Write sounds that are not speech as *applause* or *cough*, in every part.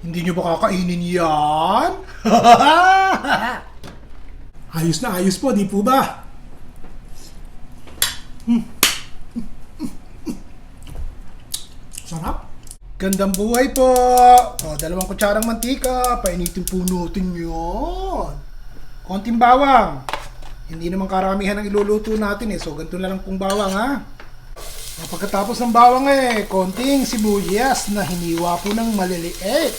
Hindi nyo ba kakainin yan? *laughs* ayos na ayos po, di po ba? Hmm. Sarap. Gandang buhay po. O, dalawang kutsarang mantika. Painitin po natin yun. Konting bawang. Hindi naman karamihan ang iluluto natin eh. So, ganito na lang pong bawang ha. Pagkatapos ng bawang eh, konting sibuyas na hiniwa po ng maliliit.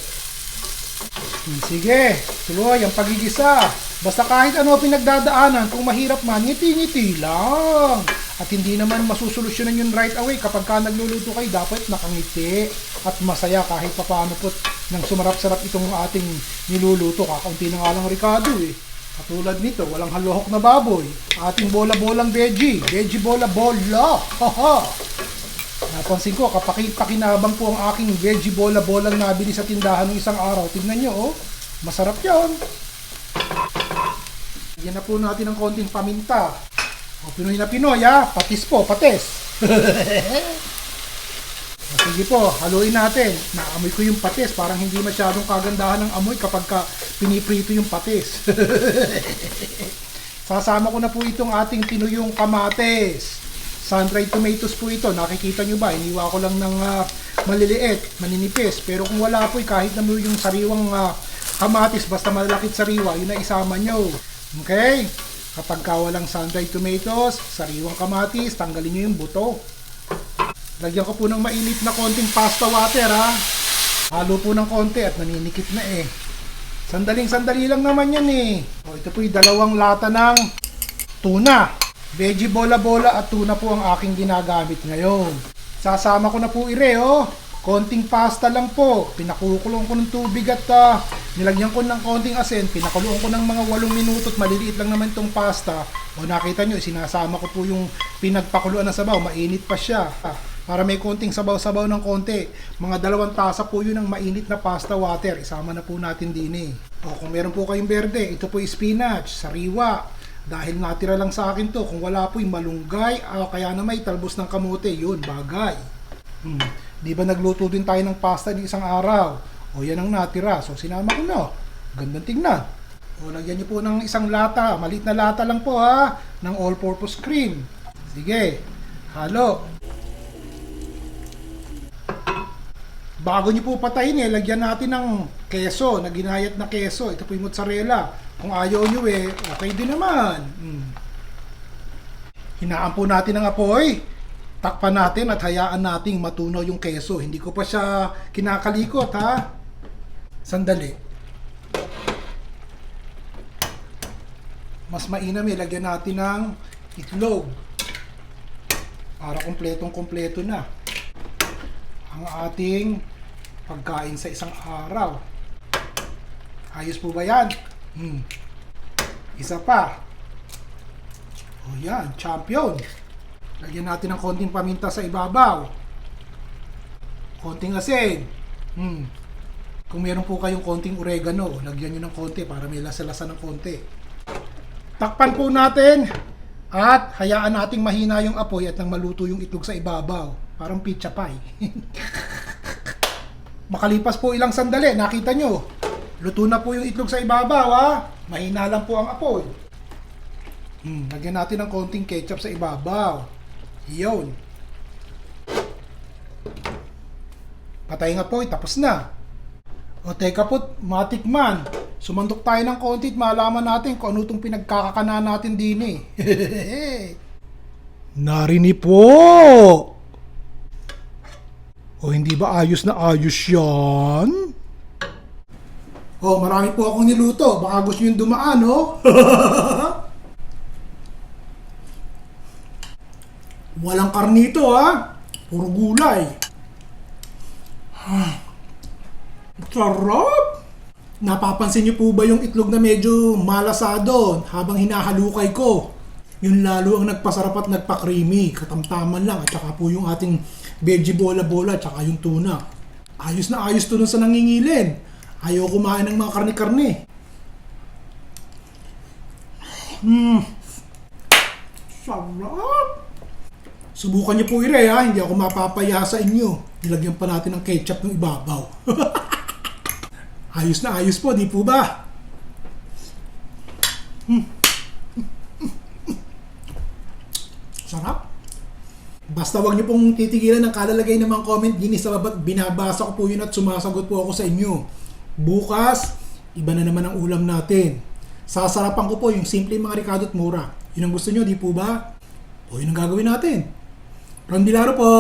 Hmm, Sige, tuloy ang pagigisa. Basta kahit ano pinagdadaanan, kung mahirap man, ngiti-ngiti lang. At hindi naman masusolusyonan yun right away. Kapag ka nagluluto kayo, dapat nakangiti at masaya kahit papaano po nang sumarap-sarap itong ating niluluto. Kakaunti na nga lang Ricardo eh. Katulad nito, walang halohok na baboy. Ating bola-bolang veggie. Veggie bola-bola. Haha. Napansin ko, kapaki-pakinabang po ang aking veggie bola-bolang nabili sa tindahan ng isang araw. Tignan nyo, oh. Masarap yun. Yan na po natin ng konting paminta. O, Pinoy na Pinoy, ha? Patis po, patis. *laughs* sige po, haluin natin. Naamoy ko yung patis. Parang hindi masyadong kagandahan ng amoy kapag ka piniprito yung patis. *laughs* Sasama ko na po itong ating tinuyong kamates. Sun-dried tomatoes po ito. Nakikita nyo ba? Iniwa ko lang ng ah, maliliit, maninipis. Pero kung wala po, eh, kahit na yung sariwang ah, kamatis, basta malakit sariwa, yun na isama nyo. Okay? Kapag ka walang sun-dried tomatoes, sariwang kamatis, tanggalin nyo yung buto. Lagyan ko po ng mainit na konting pasta water ha. Halo po ng konti at naninikit na eh. Sandaling sandali lang naman yan eh. O, ito po yung dalawang lata ng tuna. Veggie bola-bola at tuna po ang aking ginagamit ngayon. Sasama ko na po ire oh. Konting pasta lang po. Pinakukulong ko ng tubig at ah, nilagyan ko ng konting asin. Pinakuloan ko ng mga 8 minuto at maliliit lang naman itong pasta. O nakita nyo, sinasama ko po yung pinagpakuluan ng sabaw. Mainit pa siya. Para may konting sabaw-sabaw ng konti. Mga dalawang tasa po yun ng mainit na pasta water. Isama na po natin din eh. O kung meron po kayong berde, ito po yung spinach, sariwa. Dahil natira lang sa akin to, kung wala po yung malunggay, ah, kaya na may talbos ng kamote, yun, bagay. Hmm. Di ba nagluto din tayo ng pasta ng isang araw? O yan ang natira. So sinama ko na. Gandang tingnan. O lagyan niyo po ng isang lata. Malit na lata lang po ha. Ng all-purpose cream. Sige. Halo. Bago niyo po patayin eh, lagyan natin ng keso, na ginayat na keso. Ito po yung mozzarella. Kung ayaw niyo eh, okay din naman. Hmm. Hinaan po natin ang apoy. Takpan natin at hayaan nating matunaw yung keso. Hindi ko pa siya kinakalikot ha. Sandali. Mas mainam eh, lagyan natin ng itlog. Para kumpletong kumpleto na ang ating pagkain sa isang araw. Ayos po ba yan? Hmm. Isa pa. O yan, champion. Lagyan natin ng konting paminta sa ibabaw. Konting asin. Hmm. Kung meron po kayong konting oregano, lagyan nyo ng konti para may lasa-lasa ng konti. Takpan po natin at hayaan nating mahina yung apoy at nang maluto yung itlog sa ibabaw. Parang pizza pie. *laughs* Makalipas po ilang sandali, nakita nyo. Luto na po yung itlog sa ibabaw ha. Mahina lang po ang apoy. Hmm, lagyan natin ng konting ketchup sa ibabaw. Yun. Patay nga po, tapos na. O teka po, matikman. Sumandok tayo ng konti at malaman natin kung ano itong pinagkakakana natin din eh. *laughs* Narini po! O hindi ba ayos na ayos yan? Oh, marami po akong niluto. Baka gusto nyo dumaan, no? *laughs* Walang karnito, ha? Puro gulay. *sighs* Sarap! Napapansin niyo po ba yung itlog na medyo malasado habang hinahalukay ko? Yun lalo ang nagpasarap at nagpa-creamy. Katamtaman lang. At saka po yung ating veggie bola-bola at saka yung tuna. Ayos na ayos to sa nangingilin. Ayaw kumain ng mga karne-karne. Hmm. Sarap! Subukan niyo po ire ha, hindi ako mapapaya sa inyo. Nilagyan pa natin ng ketchup ng ibabaw. *laughs* Ayos na ayos po, di po ba? Hmm. Sarap. Basta wag niyo pong titigilan ng kalalagay ng mga comment din sa baba. Binabasa ko po yun at sumasagot po ako sa inyo. Bukas, iba na naman ang ulam natin. Sasarapan ko po yung simple mga ricado at mura. Yun ang gusto nyo, di po ba? O yun ang gagawin natin. Ron Bilaro po.